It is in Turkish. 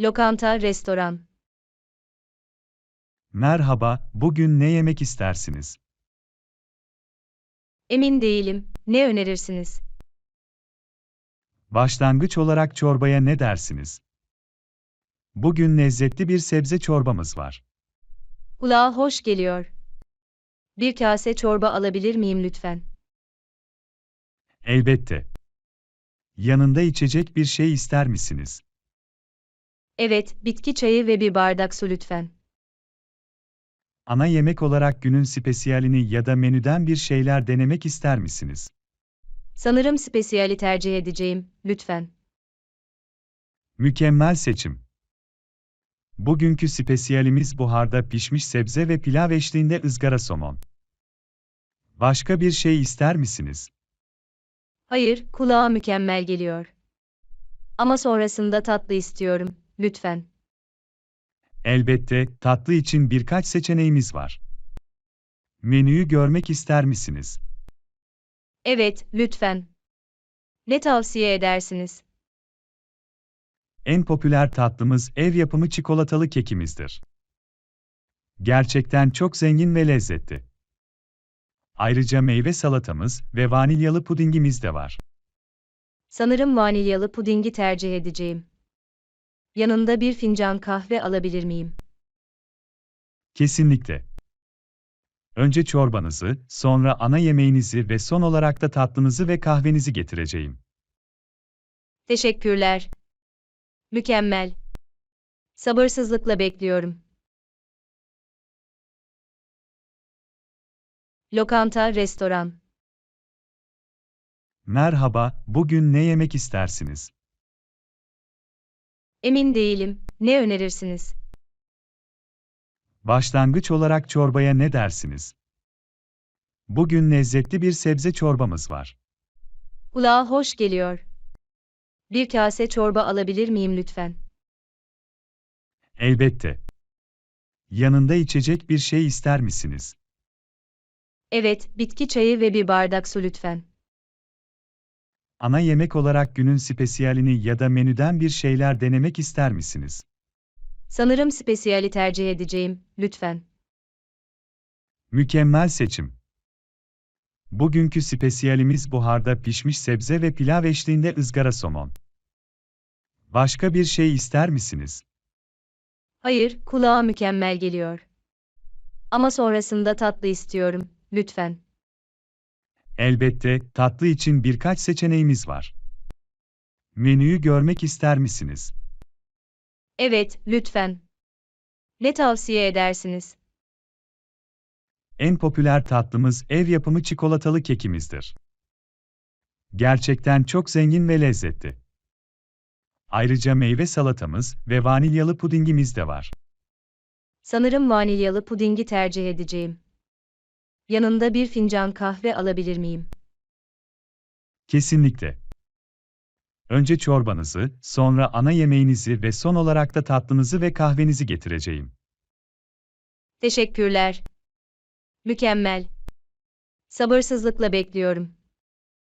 Lokanta, restoran. Merhaba, bugün ne yemek istersiniz? Emin değilim. Ne önerirsiniz? Başlangıç olarak çorbaya ne dersiniz? Bugün lezzetli bir sebze çorbamız var. Kulağa hoş geliyor. Bir kase çorba alabilir miyim lütfen? Elbette. Yanında içecek bir şey ister misiniz? Evet, bitki çayı ve bir bardak su lütfen. Ana yemek olarak günün spesiyalini ya da menüden bir şeyler denemek ister misiniz? Sanırım spesiyali tercih edeceğim, lütfen. Mükemmel seçim. Bugünkü spesiyalimiz buharda pişmiş sebze ve pilav eşliğinde ızgara somon. Başka bir şey ister misiniz? Hayır, kulağa mükemmel geliyor. Ama sonrasında tatlı istiyorum, lütfen. Elbette, tatlı için birkaç seçeneğimiz var. Menüyü görmek ister misiniz? Evet, lütfen. Ne tavsiye edersiniz? En popüler tatlımız ev yapımı çikolatalı kekimizdir. Gerçekten çok zengin ve lezzetli. Ayrıca meyve salatamız ve vanilyalı pudingimiz de var. Sanırım vanilyalı pudingi tercih edeceğim. Yanında bir fincan kahve alabilir miyim? Kesinlikle. Önce çorbanızı, sonra ana yemeğinizi ve son olarak da tatlınızı ve kahvenizi getireceğim. Teşekkürler. Mükemmel. Sabırsızlıkla bekliyorum. Lokanta, restoran. Merhaba, bugün ne yemek istersiniz? Emin değilim. Ne önerirsiniz? Başlangıç olarak çorbaya ne dersiniz? Bugün lezzetli bir sebze çorbamız var. Kulağa hoş geliyor. Bir kase çorba alabilir miyim lütfen? Elbette. Yanında içecek bir şey ister misiniz? Evet, bitki çayı ve bir bardak su lütfen. Ana yemek olarak günün spesiyalini ya da menüden bir şeyler denemek ister misiniz? Sanırım spesiyali tercih edeceğim, lütfen. Mükemmel seçim. Bugünkü spesiyalimiz buharda pişmiş sebze ve pilav eşliğinde ızgara somon. Başka bir şey ister misiniz? Hayır, kulağa mükemmel geliyor. Ama sonrasında tatlı istiyorum, lütfen. Elbette, tatlı için birkaç seçeneğimiz var. Menüyü görmek ister misiniz? Evet, lütfen. Ne tavsiye edersiniz? En popüler tatlımız ev yapımı çikolatalı kekimizdir. Gerçekten çok zengin ve lezzetli. Ayrıca meyve salatamız ve vanilyalı pudingimiz de var. Sanırım vanilyalı pudingi tercih edeceğim. Yanında bir fincan kahve alabilir miyim? Kesinlikle. Önce çorbanızı, sonra ana yemeğinizi ve son olarak da tatlınızı ve kahvenizi getireceğim. Teşekkürler. Mükemmel. Sabırsızlıkla bekliyorum.